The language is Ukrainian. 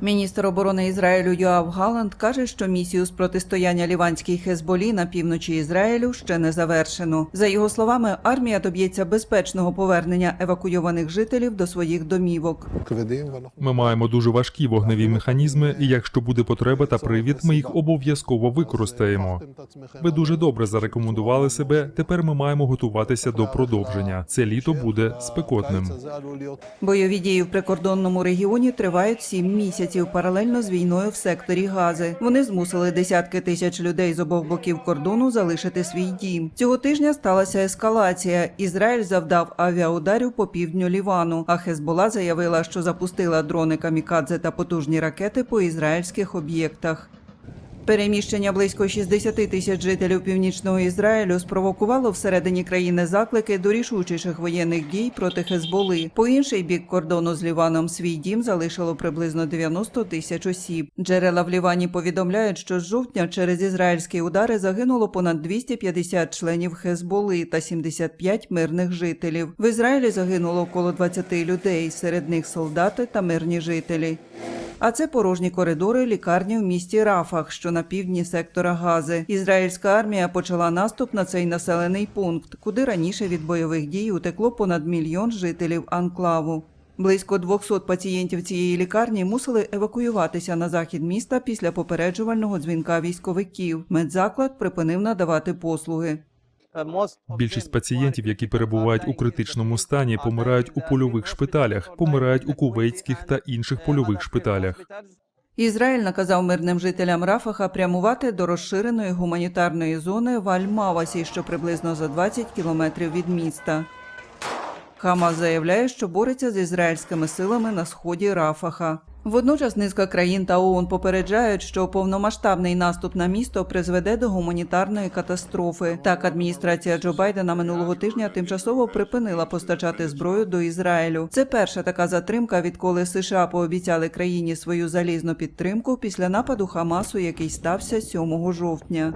Міністр оборони Ізраїлю Йоав Галанд каже, що місію з протистояння ліванській Хезболі на півночі Ізраїлю ще не завершено. За його словами, армія доб'ється безпечного повернення евакуйованих жителів до своїх домівок. Ми маємо дуже важкі вогневі механізми, і якщо буде потреба та привід, ми їх обов'язково використаємо. Ви дуже добре зарекомендували себе. Тепер ми маємо готуватися до продовження. Це літо буде спекотним. Бойові дії в прикордонному регіоні тривають сім місяців місяців паралельно з війною в секторі Гази. Вони змусили десятки тисяч людей з обох боків кордону залишити свій дім. Цього тижня сталася ескалація. Ізраїль завдав авіаударів по півдню Лівану. А Хезбола заявила, що запустила дрони камікадзе та потужні ракети по ізраїльських об'єктах. Переміщення близько 60 тисяч жителів північного Ізраїлю спровокувало всередині країни заклики до рішучіших воєнних дій проти Хезболи. По інший бік кордону з Ліваном свій дім залишило приблизно 90 тисяч осіб. Джерела в Лівані повідомляють, що з жовтня через ізраїльські удари загинуло понад 250 членів Хезболи та 75 мирних жителів. В Ізраїлі загинуло около 20 людей, серед них солдати та мирні жителі. А це порожні коридори лікарні в місті Рафах, що на півдні сектора Гази. Ізраїльська армія почала наступ на цей населений пункт, куди раніше від бойових дій утекло понад мільйон жителів анклаву. Близько 200 пацієнтів цієї лікарні мусили евакуюватися на захід міста після попереджувального дзвінка військовиків. Медзаклад припинив надавати послуги. Більшість пацієнтів, які перебувають у критичному стані, помирають у польових шпиталях, помирають у кувейтських та інших польових шпиталях. Ізраїль наказав мирним жителям Рафаха прямувати до розширеної гуманітарної зони в Аль-Мавасі, що приблизно за 20 кілометрів від міста. Хамас заявляє, що бореться з ізраїльськими силами на сході Рафаха. Водночас низка країн та ООН попереджають, що повномасштабний наступ на місто призведе до гуманітарної катастрофи. Так, адміністрація Джо Байдена минулого тижня тимчасово припинила постачати зброю до Ізраїлю. Це перша така затримка, відколи США пообіцяли країні свою залізну підтримку після нападу Хамасу, який стався 7 жовтня.